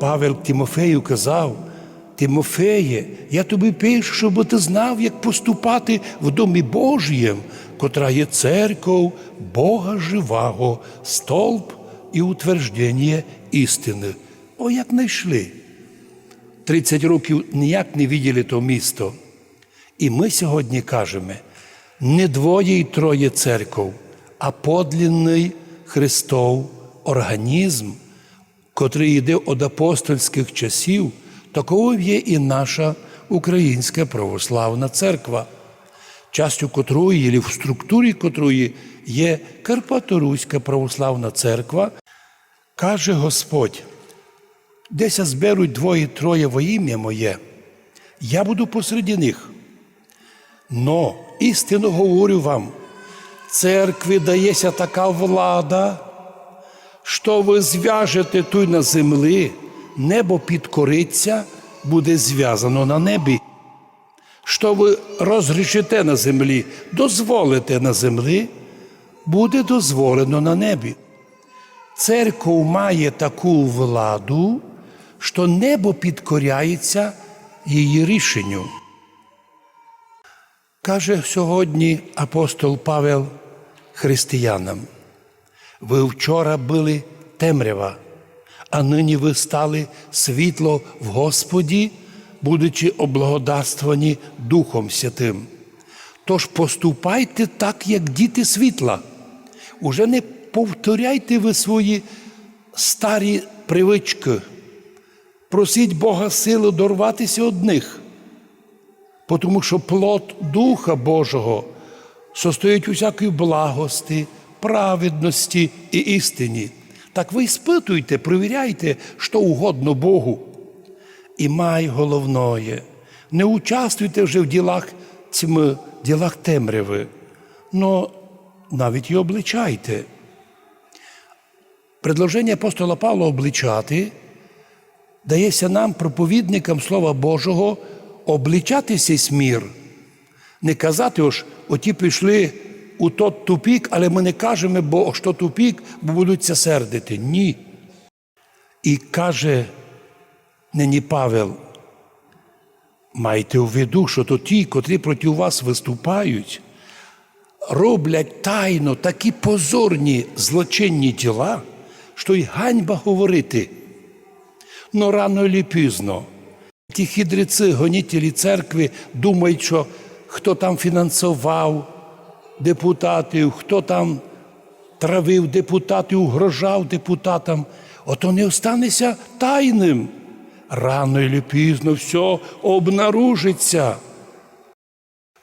Павел Тимофею казав, Тимофеє, я тобі пишу, щоб ти знав, як поступати в домі Божієм, котра є церков Бога живого, столб і утвердження істини. О, як знайшли. 30 років ніяк не виділи то місто. І ми сьогодні кажемо, не двоє й троє церков, а подлінний Христов організм, котрий йде від апостольських часів, такою є і наша Українська православна церква, частю котрої, або в структурі котрої є Карпаторуська православна церква, каже Господь, десь зберуть двоє-троє во ім'я моє, я буду посеред них. Но істинно говорю вам, церкві дається така влада, що ви зв'яжете тут на землі, небо підкориться, буде зв'язано на небі. Що ви розрішите на землі, дозволите на землі, буде дозволено на небі. Церков має таку владу, що небо підкоряється її рішенню. Каже сьогодні апостол Павел християнам, ви вчора були темрява, а нині ви стали світло в Господі, будучи облагодатствані Духом Святим. Тож поступайте так, як діти світла. Уже не повторяйте ви свої старі привички. Просіть Бога силу дорватися одних. Тому що плод Духа Божого состоїть у всякої праведності і істині. Так ви спитуйте, перевіряйте, що угодно Богу. І май головное, не участвуйте вже в ділах тьми, ділах темряви, но навіть і обличайте. Предложення апостола Павла обличати дається нам, проповідникам Слова Божого, обличати цей смір, не казати, ось, оті пішли у тот тупік, але ми не кажемо, бо що тупік, бо будуть це сердити. Ні. І каже нині Павел, майте у виду, що то ті, котрі проти вас виступають, роблять тайно такі позорні злочинні діла, що й ганьба говорити. Но рано чи пізно ті хидріці, гонітелі церкви думають, що хто там фінансував депутатів, хто там травив депутатів, угрожав депутатам, ото не останеться тайним. Рано чи пізно все обнаружиться,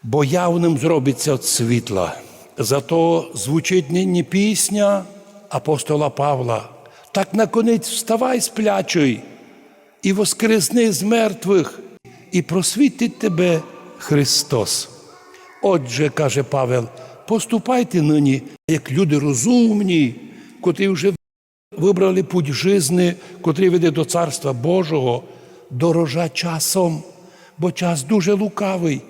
бо явним зробиться від світла. Зато звучить нині пісня апостола Павла. Так наконець вставай сплячий і воскресни з мертвих, і просвітить тебе Христос. Отже, каже Павел, поступайте нині, як люди розумні, котрі вже вибрали путь жизни, котрий веде до Царства Божого, дорожа часом, бо час дуже лукавий,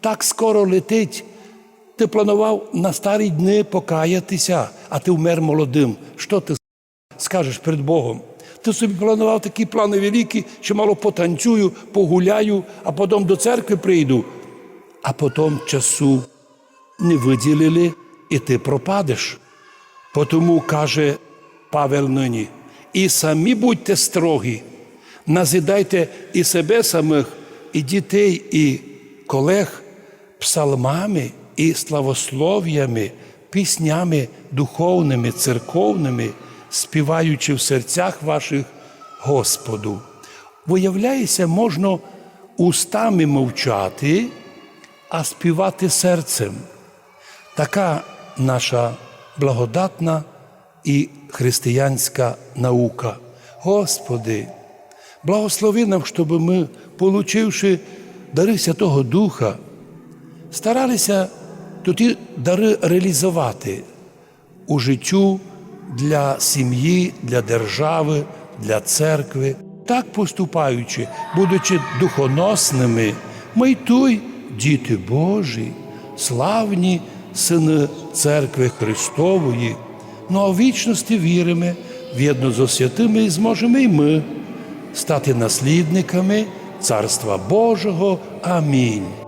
так скоро летить. Ти планував на старі дни покаятися, а ти вмер молодим. Що ти скажеш перед Богом? Ти собі планував такі плани великі, що мало потанцюю, погуляю, а потім до церкви прийду. А потім часу не виділили, і ти пропадеш. Тому каже Павел нині, і самі будьте строгі, назидайте і себе самих, і дітей, і колег псалмами і славослов'ями, піснями духовними, церковними, співаючи в серцях ваших Господу. Виявляється, можна устами мовчати, а співати серцем. Така наша благодатна і християнська наука. Господи, благослови нам, щоб ми, получивши дари Святого Духа, старалися ті дари реалізувати у життю для сім'ї, для держави, для церкви. Так поступаючи, будучи духоносними, ми й той діти Божі, славні сини церкви Христової, ну а в вічності віримо, в'єдно зо святими і зможемо і ми стати наслідниками Царства Божого. Амінь.